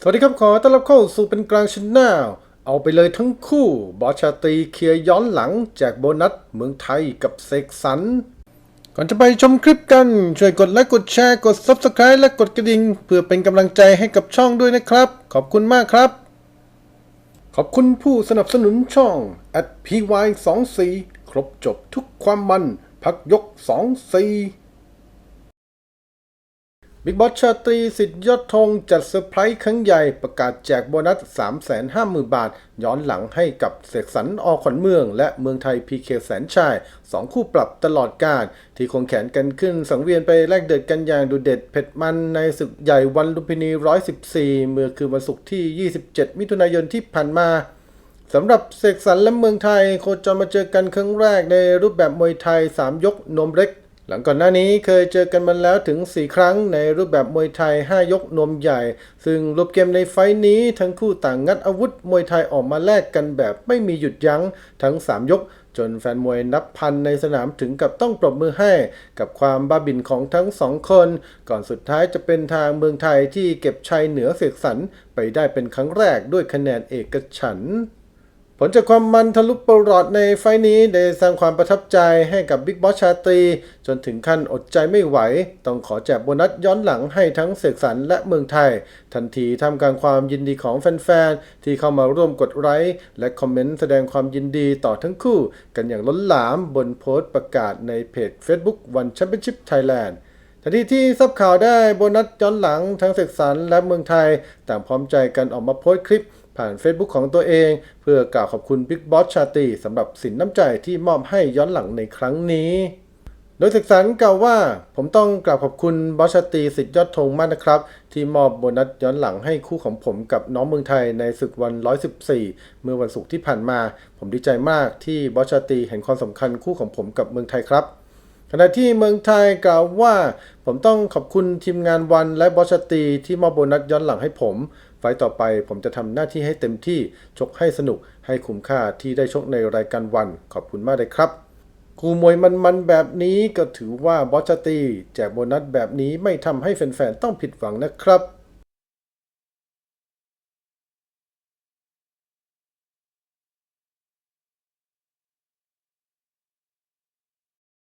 สวัสดีครับขอต้อนรับเข้าสู่เป็นกลางชแนลเอาไปเลยทั้งคู่บอชาตีเคลียร์ย้อนหลังแจกโบนัสเมืองไทยกับเสกสรรก่อนจะไปชมคลิปกัน ช่วยกดไลค์กดแชร์กด Subscribe และกดกระดิ่งเพื่อเป็นกำลังใจให้กับช่องด้วยนะครับ ขอบคุณมากครับ ขอบคุณผู้สนับสนุนช่อง at py 2 4ครบจบทุกความมัน พักยก 2 4 บิ๊กบอสชาตรีสิทธิ์ยอดธงจัดเซอร์ไพรส์ครั้งใหญ่ประกาศแจกโบนัส 350,000 บาท ย้อนหลังให้กับเสกสรรอขวัญเมือง และเมืองไทยพีเคแสนชายสองคู่ปรับตลอดการที่คงแขนกันขึ้นสังเวียนไปแลกเดือดกันอย่างดูเด็ดเผ็ดมันในศึกใหญ่วันลุมพินี 114 เมื่อคืนวันศุกร์ที่ 27 มิถุนายนที่ผ่านมาสำหรับเสกสรรและเมืองไทย โคจรมาเจอกันครั้งแรกในรูปแบบมวยไทย 3 ยกนมเล็ก หลังก่อนหน้านี้เคยเจอกันมาแล้วถึง 4 ครั้งในรูปแบบมวยไทย 5 ยกนมใหญ่ ซึ่งรูปเกมในไฟท์นี้ทั้งคู่ต่างงัดอาวุธมวยไทยออกมาแลกกันแบบไม่มีหยุดยั้งทั้ง 3 ยก จนแฟนมวยนับพันในสนามถึงกับต้องปรบมือให้ กับความบ้าบินของทั้งสองคน ก่อนสุดท้ายจะเป็นทางเมืองไทยที่เก็บชัยเหนือเสกสรรไปได้เป็นครั้งแรกด้วยคะแนนเอกฉันท์ ลจากความมันทะลุปรอดในไฟนี้ได้สร้างความประทับใจให้กับบิ๊กบอสชาตรี จนถึงขั้นอดใจไม่ไหว ต้องขอแจกโบนัสย้อนหลังให้ทั้งเสกสรรและเมืองไทย ทันทีทำกลารความยินดีของแฟนๆ ที่เข้ามาร่วมกดไลค์และคอมเมนต์แสดงความยินดีต่อทั้งคู่ กันอย่างล้นหลามบนโพสต์ประกาศในเพจ Facebook One Championship Thailand ทันทีที่ทราบข่าวได้โบนัสย้อนหลังทั้งเสกสรรและเมืองไทย ต่างพร้อมใจกันออกมาโพสต์คลิป ผ่าน Facebook ของตัวเอง เพื่อกล่าวขอบคุณบิ๊กบอสชาตีสำหรับสินน้ำใจที่มอบให้ย้อนหลังในครั้งนี้ โดยเสกสรรกล่าวว่า ผมต้องกราบขอบคุณบอสชาตีสิทธิ์ยอดธงมากนะครับ ที่มอบโบนัสย้อนหลังให้คู่ของผมกับน้องเมืองไทยในศึกวัน 114 เมื่อวันศุกร์ที่ผ่านมา ผมดีใจมากที่บอสชาตีเห็นความสำคัญคู่ของผมกับเมืองไทยครับขณะที่เมืองไทยกล่าวว่า ผมต้องขอบคุณทีมงานวันและบอสชาตีที่มอบโบนัสย้อนหลังให้ผม ฟต่อไปผมจะทำหน้าที่ให้เต็มที่ชกให้สนุกให้คุ้มค่าที่ได้ชกในรายการวัน ขอบคุณมากเลยครับกูมวยมันๆแบบนี้ก็ถือว่าบอสชตีแจกโบนัสแบบนี้ไม่ทำให้แฟนๆต้องผิดหวังนะครับ